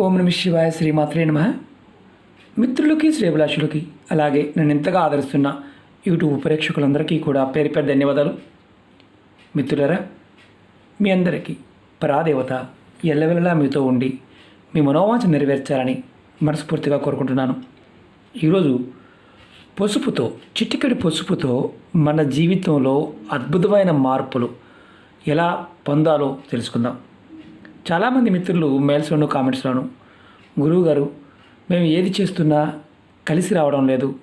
ఓం నమ శివాయ శ్రీమాత్రే నమ. మిత్రులకి శ్రేభిలాషులకి అలాగే నన్ను ఎంతగా ఆదరిస్తున్న యూట్యూబ్ ప్రేక్షకులందరికీ కూడా పేరు పేరు ధన్యవాదాలు. మిత్రులరా మీ అందరికీ పరాదేవత ఎల్లవెల్లలా మీతో ఉండి మీ మనోవాంఛ నెరవేర్చాలని మనస్ఫూర్తిగా కోరుకుంటున్నాను. ఈరోజు పసుపుతో చిటికెడి పసుపుతో మన జీవితంలో అద్భుతమైన మార్పులు ఎలా పొందాలో తెలుసుకుందాం. చాలామంది మిత్రులు మెయిల్స్లోను కామెంట్స్లోను గురువుగారు మేము ఏది చేస్తున్నా కలిసి రావడం లేదు.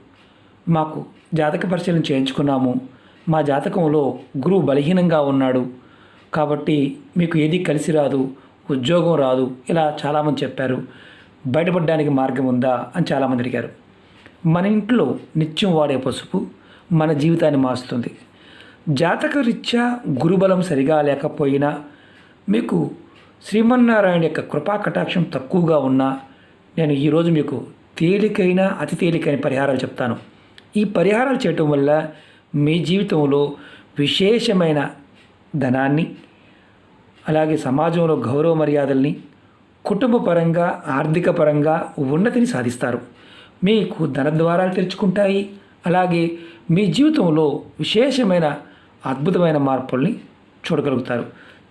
మాకు జాతక పరిశీలన చేయించుకున్నాము. మా జాతకంలో గురువు బలహీనంగా ఉన్నాడు. కాబట్టి మీకు ఏది కలిసి రాదు ఉద్యోగం రాదు ఇలా చాలామంది చెప్పారు. బయటపడడానికి మార్గం ఉందా అని చాలామంది అడిగారు. మన ఇంట్లో నిత్యం వాడే పసుపు మన జీవితాన్ని మారుస్తుంది. జాతక రీత్యా గురుబలం సరిగా లేకపోయినా మీకు శ్రీమన్నారాయణ యొక్క కృపా కటాక్షం తక్కువగా ఉన్నా నేను ఈరోజు మీకు తేలికైన అతి తేలికైన పరిహారాలు చెప్తాను. ఈ పరిహారాలు చేయటం వల్ల మీ జీవితంలో విశేషమైన ధనాన్ని అలాగే సమాజంలో గౌరవ మర్యాదల్ని కుటుంబ పరంగా ఆర్థిక పరంగా ఉన్నతిని సాధిస్తారు. మీకు ధన ద్వారాలు తెరుచుకుంటాయి. అలాగే మీ జీవితంలో విశేషమైన అద్భుతమైన మార్పుల్ని చూడగలుగుతారు.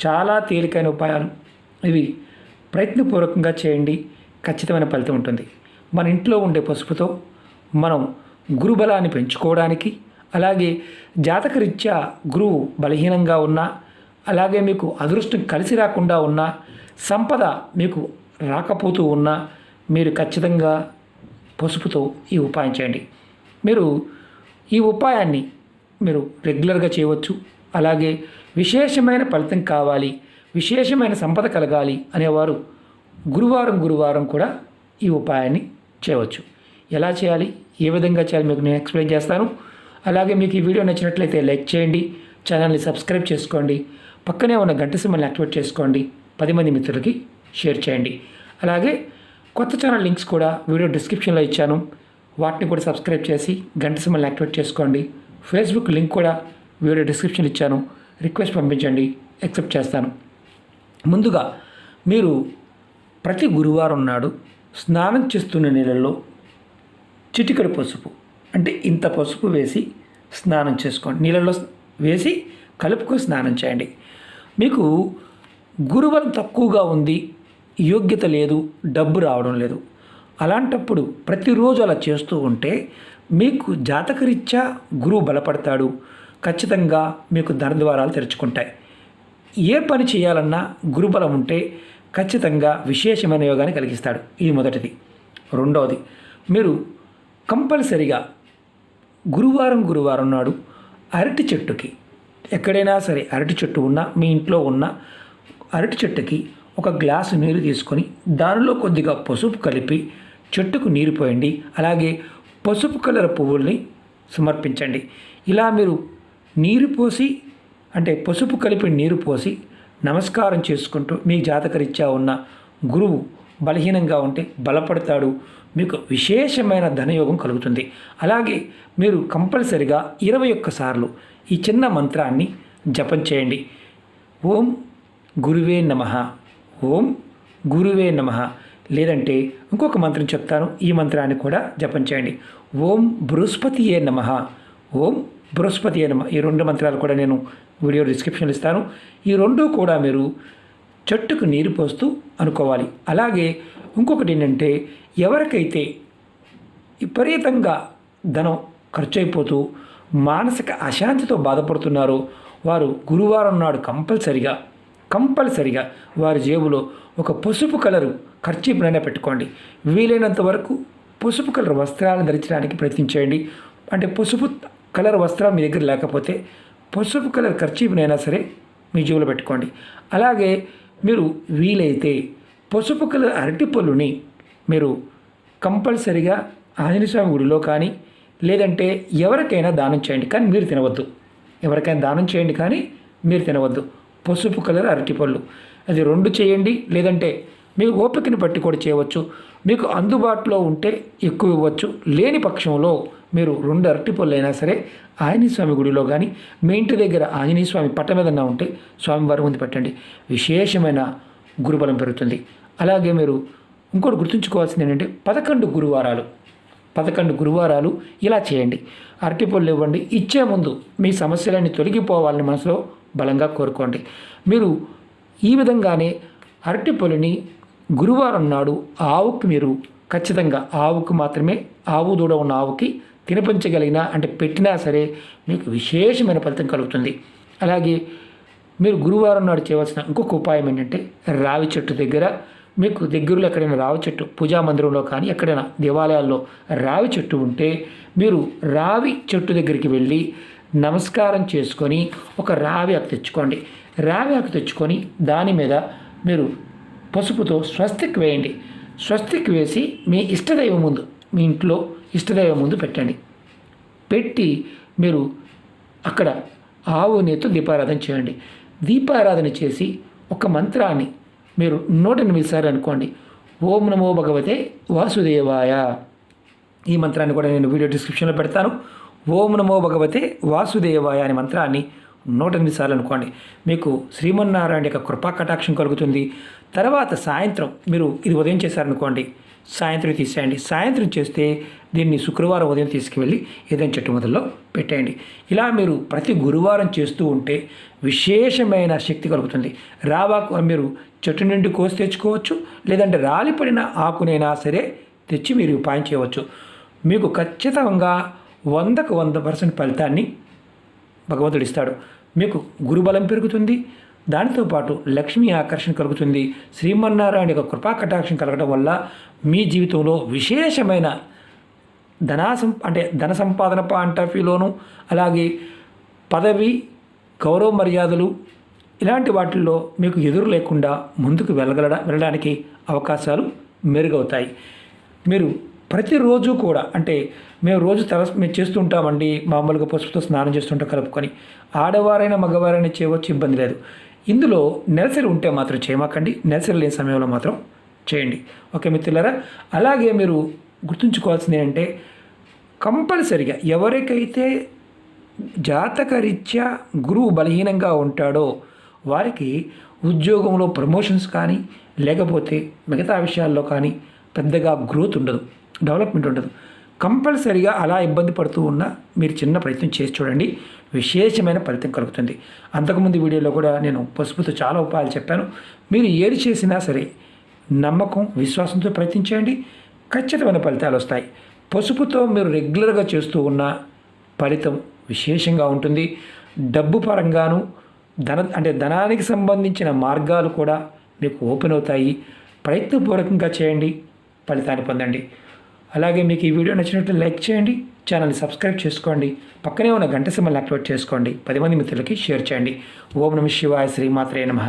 చాలా తేలికైన ఉపాయాలు ఇవి ప్రయత్నపూర్వకంగా చేయండి. ఖచ్చితమైన ఫలితం ఉంటుంది. మన ఇంట్లో ఉండే పసుపుతో మనం గురుబలాన్ని పెంచుకోవడానికి అలాగే జాతకరీత్యా గురువు బలహీనంగా ఉన్నా అలాగే మీకు అదృష్టం కలిసి రాకుండా ఉన్నా సంపద మీకు రాకపోతూ ఉన్నా మీరు ఖచ్చితంగా పసుపుతో ఈ ఉపాయం చేయండి. మీరు ఈ ఉపాయాన్ని మీరు రెగ్యులర్గా చేయవచ్చు. అలాగే విశేషమైన ఫలితం కావాలి. విశేషమైన సంపద కలగాలి అనేవారు గురువారం గురువారం కూడా ఈ ఉపాయాన్ని చేయవచ్చు. ఎలా చేయాలి? ఏ విధంగా చేయాలి? మీకు నేను ఎక్స్ప్లెయిన్ చేస్తాను. అలాగే మీకు ఈ వీడియో నచ్చినట్లయితే లైక్ చేయండి ఛానల్ని సబ్స్క్రైబ్ చేసుకోండి పక్కనే ఉన్న గంట సింబల్ని యాక్టివేట్ చేసుకోండి పది మంది మిత్రులకి షేర్ చేయండి. అలాగే కొత్త ఛానల్ లింక్స్ కూడా వీడియో డిస్క్రిప్షన్లో ఇచ్చాను. వాటిని కూడా సబ్స్క్రైబ్ చేసి గంట సింబల్ని యాక్టివేట్ చేసుకోండి. ఫేస్బుక్ లింక్ కూడా వీడియో డిస్క్రిప్షన్ ఇచ్చాను. రిక్వెస్ట్ పంపించండి యాక్సెప్ట్ చేస్తాను. ముందుగా మీరు ప్రతి గురువారం నాడు స్నానం చేస్తున్న నీళ్ళల్లో చిటికడు పసుపు అంటే ఇంత పసుపు వేసి స్నానం చేసుకోండి. నీళ్ళల్లో వేసి కలుపుకొని స్నానం చేయండి. మీకు గురువరం తక్కువగా ఉంది యోగ్యత లేదు డబ్బు రావడం లేదు. అలాంటప్పుడు ప్రతిరోజు అలా చేస్తూ ఉంటే మీకు జాతకరీత్యా గురువు బలపడతాడు. ఖచ్చితంగా మీకు ధన ద్వారాలు తెరుచుకుంటాయి. ఏ పని చేయాలన్నా గురుబలం ఉంటే ఖచ్చితంగా విశేషమైన యోగాన్ని కలిగిస్తాడు. ఇది మొదటిది. రెండవది మీరు కంపల్సరిగా గురువారం గురువారం నాడు అరటి చెట్టుకి ఎక్కడైనా సరే అరటి చెట్టు ఉన్నా మీ ఇంట్లో ఉన్న అరటి చెట్టుకి ఒక గ్లాసు నీరు తీసుకొని దానిలో కొద్దిగా పసుపు కలిపి చెట్టుకు నీరు పోయండి. అలాగే పసుపు కలర్ పువ్వుల్ని సమర్పించండి. ఇలా మీరు నీరు పోసి అంటే పసుపు కలిపి నీరు పోసి నమస్కారం చేసుకుంటూ మీ జాతకరీత్యా ఉన్న గురువు బలహీనంగా ఉంటే బలపడతాడు. మీకు విశేషమైన ధనయోగం కలుగుతుంది. అలాగే మీరు కంపల్సరిగా ఇరవై ఒక్కసార్లు ఈ చిన్న మంత్రాన్ని జపం చేయండి. ఓం గురువే నమ. ఓం గురువే నమ. లేదంటే ఇంకొక మంత్రం చెప్తాను. ఈ మంత్రాన్ని కూడా జపం చేయండి. ఓం బృహస్పతియే నమ. ఓం బృహస్పతియే నమ. ఈ రెండు మంత్రాలు కూడా నేను వీడియో డిస్క్రిప్షన్లో ఇస్తాను. ఈ రెండు కూడా మీరు చెట్టుకు నీరు పోస్తూ అనుకోవాలి. అలాగే ఇంకొకటి ఏంటంటే ఎవరికైతే విపరీతంగా ధనం ఖర్చు అయిపోతూ మానసిక అశాంతితో బాధపడుతున్నారో వారు గురువారం నాడు కంపల్సరిగా కంపల్సరిగా వారి జేబులో ఒక పసుపు కలరు ఖర్చీపునైనా పెట్టుకోండి. వీలైనంత వరకు పసుపు కలర్ వస్త్రాలను ధరించడానికి ప్రయత్నించండి అంటే పసుపు కలర్ వస్త్రం మీ దగ్గర లేకపోతే పసుపు కలర్ ఖర్చీపునైనా సరే మీ జేబులో పెట్టుకోండి. అలాగే మీరు వీలైతే పసుపు కలర్ అరటి పళ్ళుని మీరు కంపల్సరిగా ఆంజనేయస్వామి గుడిలో కానీ లేదంటే ఎవరికైనా దానం చేయండి. కానీ మీరు తినవద్దు. ఎవరికైనా దానం చేయండి కానీ మీరు తినవద్దు. పసుపు కలర్ అరటిపళ్ళు అది రెండు చేయండి లేదంటే మీకు ఓపికని బట్టి కూడా చేయవచ్చు. మీకు అందుబాటులో ఉంటే ఎక్కువ ఇవ్వచ్చు. లేని పక్షంలో మీరు రెండు అరటిపళ్ళు అయినా సరే ఆంజనేయ స్వామి గుడిలో కానీ మీ ఇంటి దగ్గర ఆంజనేయ స్వామి పట్ట మీద ఉంటే స్వామివారి ముందు పెట్టండి. విశేషమైన గురుబలం పెరుగుతుంది. అలాగే మీరు ఇంకోటి గుర్తుంచుకోవాల్సింది ఏంటంటే పదకొండు గురువారాలు. పదకొండు గురువారాలు ఇలా చేయండి. అరటిపళ్ళు ఇవ్వండి. ఇచ్చే ముందు మీ సమస్యలన్నీ తొలగిపోవాలని మనసులో బలంగా కోరుకోండి. మీరు ఈ విధంగానే అరటిపొలిని గురువారం నాడు ఆవుకి మీరు ఖచ్చితంగా ఆవుకు మాత్రమే ఆవు దూడ ఉన్న ఆవుకి తినిపించగలిగినా అంటే పెట్టినా సరే మీకు విశేషమైన ఫలితం కలుగుతుంది. అలాగే మీరు గురువారం నాడు చేయవలసిన ఇంకొక ఉపాయం ఏంటంటే రావి చెట్టు దగ్గర మీకు దగ్గరలో ఎక్కడైనా రావి చెట్టు పూజా మందిరంలో కానీ ఎక్కడైనా దేవాలయాల్లో రావి చెట్టు ఉంటే మీరు రావి చెట్టు దగ్గరికి వెళ్ళి నమస్కారం చేసుకొని ఒక రావి ఆకు తెచ్చుకోండి. రావి ఆకు తెచ్చుకొని దాని మీద మీరు పసుపుతో స్వస్తిక్ వేయండి. స్వస్తిక్ వేసి మీ ఇష్టదైవం ముందు మీ ఇంట్లో ఇష్టదైవం ముందు పెట్టండి. పెట్టి మీరు అక్కడ ఆవు నేతో దీపారాధన చేయండి. దీపారాధన చేసి ఒక మంత్రాన్ని మీరు నూట ఎనిమిది సార్లు అనుకోండి. ఓం నమో భగవతే వాసుదేవాయ. ఈ మంత్రాన్ని కూడా నేను వీడియో డిస్క్రిప్షన్లో పెడతాను. ఓం నమో భగవతే వాసుదేవాయ అనే మంత్రాన్ని నూట ఎనిమిది సార్లు అనుకోండి. మీకు శ్రీమన్నారాయణ యొక్క కృపా కటాక్షం కలుగుతుంది. తర్వాత సాయంత్రం మీరు ఇది ఉదయం చేశారనుకోండి. సాయంత్రం తీసేయండి. సాయంత్రం చేస్తే దీన్ని శుక్రవారం ఉదయం తీసుకువెళ్ళి ఏదైనా చెట్టు మొదల్లో పెట్టేయండి. ఇలా మీరు ప్రతి గురువారం చేస్తూ ఉంటే విశేషమైన శక్తి కలుగుతుంది. రావాకు మీరు చెట్టు నుండి కోసి తెచ్చుకోవచ్చు లేదంటే రాలిపడిన ఆకునైనా సరే తెచ్చి మీరు ఉపాయం చేయవచ్చు. మీకు ఖచ్చితంగా వందకు వంద పర్సెంట్ ఫలితాన్ని భగవంతుడు ఇస్తాడు. మీకు గురుబలం పెరుగుతుంది దానితో పాటు లక్ష్మీ ఆకర్షణ కలుగుతుంది. శ్రీమన్నారాయణ యొక్క కృపా కటాక్షం కలగడం వల్ల మీ జీవితంలో విశేషమైన ధనాసం అంటే ధన సంపాదన పాయింట్ ఆఫ్ వ్యూలోను అలాగే పదవి గౌరవ మర్యాదలు ఇలాంటి వాటిల్లో మీకు ఎదురు లేకుండా ముందుకు వెళ్ళగల వెళ్ళడానికి అవకాశాలు మెరుగవుతాయి. మీరు ప్రతిరోజు కూడా అంటే మేము రోజు తల మేము చేస్తుంటామండి మామూలుగా పసుపుతో స్నానం చేస్తుంటాం కలుపుకొని. ఆడవారైనా మగవారైనా చేయవచ్చు ఇబ్బంది లేదు. ఇందులో నెలసరి ఉంటే మాత్రం చేయమాకండి నెలసరి లేని సమయంలో మాత్రం చేయండి. ఓకే మిత్రులారా? అలాగే మీరు గుర్తుంచుకోవాల్సింది ఏంటంటే కంపల్సరిగా ఎవరికైతే జాతకరీత్యా గురువు బలహీనంగా ఉంటాడో వారికి ఉద్యోగంలో ప్రమోషన్స్ కానీ లేకపోతే మిగతా విషయాల్లో కానీ పెద్దగా గ్రోత్ ఉండదు డెవలప్మెంట్ ఉండదు. కంపల్సరిగా అలా ఇబ్బంది పడుతూ ఉన్నా మీరు చిన్న ప్రయత్నం చేసి చూడండి. విశేషమైన ఫలితం కలుగుతుంది. అంతకుముందు వీడియోలో కూడా నేను పసుపుతో చాలా ఉపాయాలు చెప్పాను. మీరు ఏది చేసినా సరే నమ్మకం విశ్వాసంతో ప్రయత్నించండి ఖచ్చితమైన ఫలితాలు వస్తాయి. పసుపుతో మీరు రెగ్యులర్గా చేస్తూ ఉన్న ఫలితం విశేషంగా ఉంటుంది. డబ్బు పరంగాను ధన అంటే ధనానికి సంబంధించిన మార్గాలు కూడా మీకు ఓపెన్ అవుతాయి. ప్రయత్నపూర్వకంగా చేయండి. ఫలితాన్ని పొందండి. అలాగే మీకు ఈ వీడియో నచ్చినట్లు లైక్ చేయండి ఛానల్ని సబ్స్క్రైబ్ చేసుకోండి పక్కనే ఉన్న గంట సింబల్ యాక్టివేట్ చేసుకోండి పది మంది మిత్రులకి షేర్ చేయండి. ఓం నమ శివాయ శ్రీమాత్రే నమః.